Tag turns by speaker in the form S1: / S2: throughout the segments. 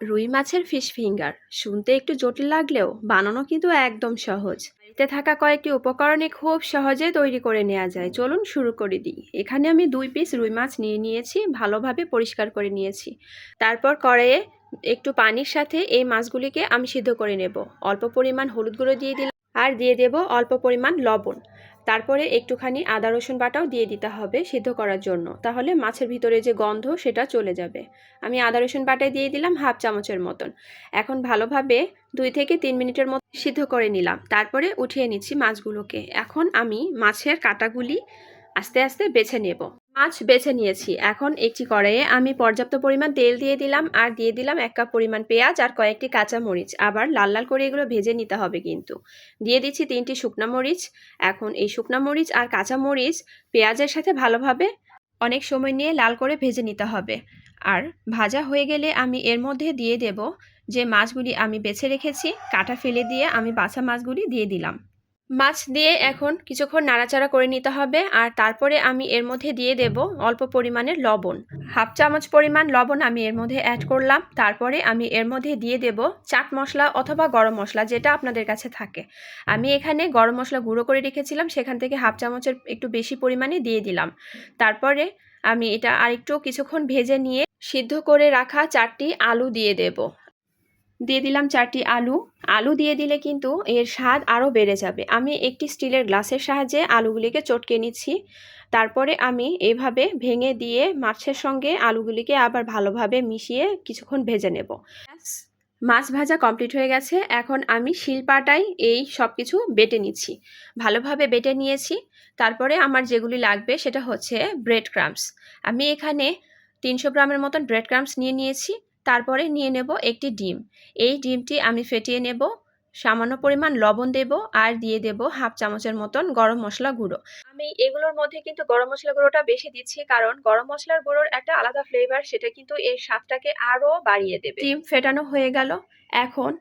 S1: রুই মাছের fish finger শুনতে একটু জটিল লাগলেও বানানো কিন্তু একদম সহজ। বাড়িতে থাকা কয়েকটি উপকরণে খুব সহজে তৈরি করে নেওয়া যায়। চলুন শুরু করে দিই এখানে আমি দুই পিস রুই মাছ নিয়ে নিয়েছি, ভালোভাবে পরিষ্কার করে নিয়েছি। তারপর কড়াইয়ে একটু পানির সাথে এই মাছগুলিকে আমি সিদ্ধ করে নেব। অল্প পরিমাণ হলুদ গুঁড়ো দিয়ে দিলাম। আর দিয়ে দেব অল্প পরিমাণ লবণ। তারপরে একটুখানি আদা রসুন বাটাও দিয়ে দিতে হবে সিদ্ধ করার জন্য। তাহলে মাছের ভিতরে যে গন্ধ, সেটা চলে যাবে। আমি আদা রসুন বাটায় দিয়ে দিলাম হাফ চামচের মতন। এখন ভালোভাবে দুই থেকে তিন মিনিটের মতো সিদ্ধ করে নিলাম। তারপরে উঠিয়ে নিচ্ছি মাছগুলোকে। এখন আমি মাছের কাটাগুলি আস্তে আস্তে বেছে নেব। মাছ বেছে নিয়েছি। এখন একটি কড়াইয়ে আমি পর্যাপ্ত পরিমাণ তেল দিয়ে দিলাম আর দিয়ে দিলাম এক কাপ পরিমাণ পেঁয়াজ আর কয়েকটি কাঁচা মরিচ আবার লাল লাল করে এগুলো ভেজে নিতে হবে কিন্তু। দিয়ে দিচ্ছি তিনটি শুকনা মরিচ। এখন এই শুকনা মরিচ আর কাঁচা মরিচ পেঁয়াজের সাথে ভালোভাবে অনেক সময় নিয়ে লাল করে ভেজে নিতে হবে। আর ভাজা হয়ে গেলে আমি এর মধ্যে দিয়ে দেব যে মাছগুলি আমি বেছে রেখেছি। কাটা ফেলে দিয়ে আমি বাছা মাছগুলি দিয়ে দিলাম। মাছ দিয়ে এখন কিছুক্ষণ নাড়াচাড়া করে নিতে হবে আর তারপরে আমি এর মধ্যে দিয়ে দেব অল্প পরিমাণের লবণ। হাফ চামচ পরিমাণ লবণ আমি এর মধ্যে অ্যাড করলাম। তারপরে আমি এর মধ্যে দিয়ে দেব চাট মশলা অথবা গরম মশলা যেটা আপনাদের কাছে থাকে। আমি এখানে গরম মশলা গুঁড়ো করে রেখেছিলাম, সেখান থেকে হাফ চামচের একটু বেশি পরিমাণে দিয়ে দিলাম। তারপরে আমি এটা আরেকটু কিছুক্ষণ ভেজে নিয়ে সিদ্ধ করে রাখা চারটি আলু দিয়ে দেব। দিয়ে দিলাম চারটি আলু। আলু দিয়ে দিলে কিন্তু এর স্বাদ আরও বেড়ে যাবে। আমি একটি স্টিলের গ্লাসের সাহায্যে আলুগুলিকে চটকে নিচ্ছি। তারপরে আমি এভাবে ভেঙে দিয়ে মাছের সঙ্গে আলুগুলিকে আবার ভালোভাবে মিশিয়ে কিছুক্ষণ ভেজে নেব। মাছ ভাজা কমপ্লিট হয়ে গেছে। এখন আমি শিলপাটাই এই সব কিছু বেটে নিচ্ছি। ভালোভাবে বেটে নিয়েছি। তারপরে আমার যেগুলি লাগবে সেটা হচ্ছে ব্রেড ক্রামস আমি এখানে তিনশো গ্রামের মতন ব্রেড ক্রামস নিয়ে নিয়েছি। তারপরে নিয়ে নেব একটি ডিম। এই ডিমটি আমি ফেটিয়ে নেব, সামান্য পরিমাণ লবণ দেব আর দিয়ে দেব হাফ চামচের মতন গরম মশলা গুঁড়ো। আমি এগুলোর মধ্যে কিন্তু গরম মশলা গুঁড়োটা বেশি দিচ্ছি কারণ গরম মশলার গুঁড়োর একটা আলাদা ফ্লেভার সেটা কিন্তু এই স্বাদটাকে আরও বাড়িয়ে দেবে। ডিম ফেটানো হয়ে গেল। এখন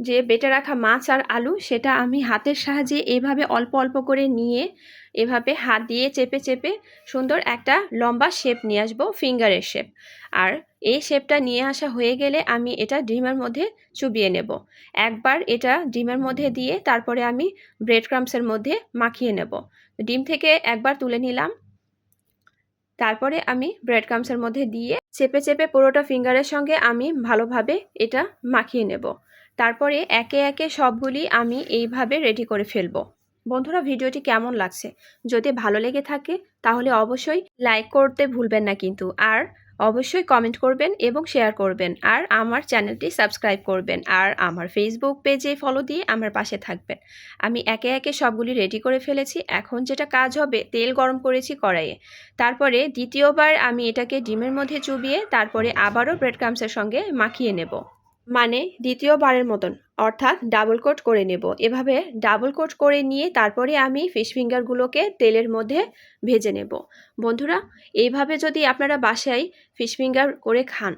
S1: যে বেটে রাখা মাছ আর আলু, সেটা আমি হাতের সাহায্যে এভাবে অল্প অল্প করে নিয়ে এভাবে হাত দিয়ে চেপে চেপে সুন্দর একটা লম্বা শেপ নিয়ে আসব ফিঙ্গারের শেপ আর এই শেপটা নিয়ে আসা হয়ে গেলে আমি এটা ডিমের মধ্যে চুবিয়ে নেব। একবার এটা ডিমের মধ্যে দিয়ে তারপরে আমি ব্রেড ক্রামসের মধ্যে মাখিয়ে নেব। ডিম থেকে একবার তুলে নিলাম। তারপরে আমি ব্রেড ক্রামসের মধ্যে দিয়ে চেপে চেপে পুরোটা ফিঙ্গারের সঙ্গে আমি ভালোভাবে এটা মাখিয়ে নেব। তারপরে একে একে সবগুলি আমি এইভাবে রেডি করে ফেলব। বন্ধুরা, ভিডিওটি কেমন লাগছে? যদি ভালো লেগে থাকে, তাহলে অবশ্যই লাইক করতে ভুলবেন না কিন্তু। আর অবশ্যই কমেন্ট করবেন এবং শেয়ার করবেন। আর আমার চ্যানেলটি সাবস্ক্রাইব করবেন। আর আমার ফেসবুক পেজে ফলো দিয়ে আমার পাশে থাকবেন। আমি একে একে সবগুলি রেডি করে ফেলেছি। এখন যেটা কাজ হবে, তেল গরম করেছি কড়াইয়ে। তারপরে দ্বিতীয়বার আমি এটাকে ডিমের মধ্যে চুবিয়ে, তারপরে আবারও ব্রেড ক্রামসের সঙ্গে মাখিয়ে নেব। মানে দ্বিতীয়বারের মতন, অর্থাৎ ডাবল কোট করে নেব। এভাবে ডাবল কোট করে নিয়ে তারপরে আমি ফিশ ফিঙ্গারগুলোকে তেলের মধ্যে ভেজে নেব। বন্ধুরা, এইভাবে যদি আপনারা বাসায় ফিশ ফিঙ্গার করে খান,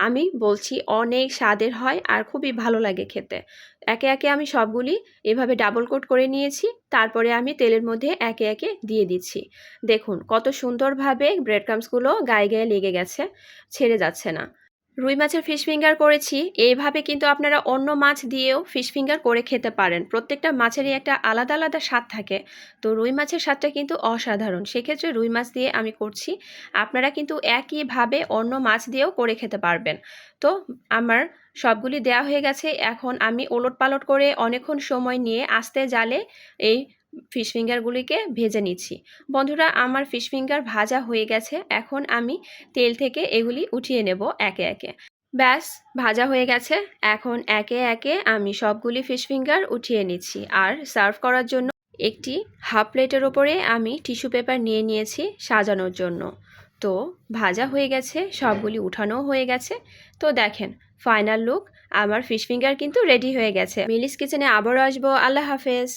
S1: আমি বলছি অনেক স্বাদের হয় আর খুবই ভালো লাগে খেতে। একে একে আমি সবগুলি এভাবে ডাবল কোট করে নিয়েছি, তারপরে আমি তেলের মধ্যে একে একে দিয়ে দিচ্ছি। দেখুন, কত সুন্দরভাবে ব্রেড ক্রামসগুলো গায়ে গায়ে লেগে গেছে, ছেড়ে যাচ্ছে না। রুই মাছের ফিশ ফিঙ্গার করেছি। এইভাবে কিন্তু আপনারা অন্য মাছ দিয়েও ফিশ ফিঙ্গার করে খেতে পারেন। প্রত্যেকটা মাছেরই একটা আলাদা আলাদা স্বাদ থাকে। তো রুই মাছের স্বাদটা কিন্তু অসাধারণ। সেক্ষেত্রে রুই মাছ দিয়ে আমি করছি। আপনারা কিন্তু একইভাবে অন্য মাছ দিয়েও করে খেতে পারবেন। তো আমার সবগুলি দেওয়া হয়ে গেছে। এখন আমি ওলট পালট করে অনেকক্ষণ সময় নিয়ে আস্তে জালে এই ফিশ ফিঙ্গারগুলিকে ভেজে নিচ্ছি। বন্ধুরা, আমার ফিশ ফিঙ্গার ভাজা হয়ে গেছে। এখন আমি তেল থেকে এগুলি উঠিয়ে নেব একে একে। ব্যাস, ভাজা হয়ে গেছে। এখন একে একে আমি সবগুলি ফিশ ফিঙ্গার উঠিয়ে নিচ্ছি। আর সার্ভ করার জন্য একটি হাফ প্লেটের ওপরে আমি টিস্যু পেপার নিয়ে নিয়েছি সাজানোর জন্য। তো, ভাজা হয়ে গেছে, সবগুলি উঠানোও হয়ে গেছে। তো দেখেন ফাইনাল লুক আমার ফিশ ফিঙ্গার কিন্তু রেডি হয়ে গেছে। মিলিস কিচেনে আবারও আসব। আল্লাহ হাফেজ।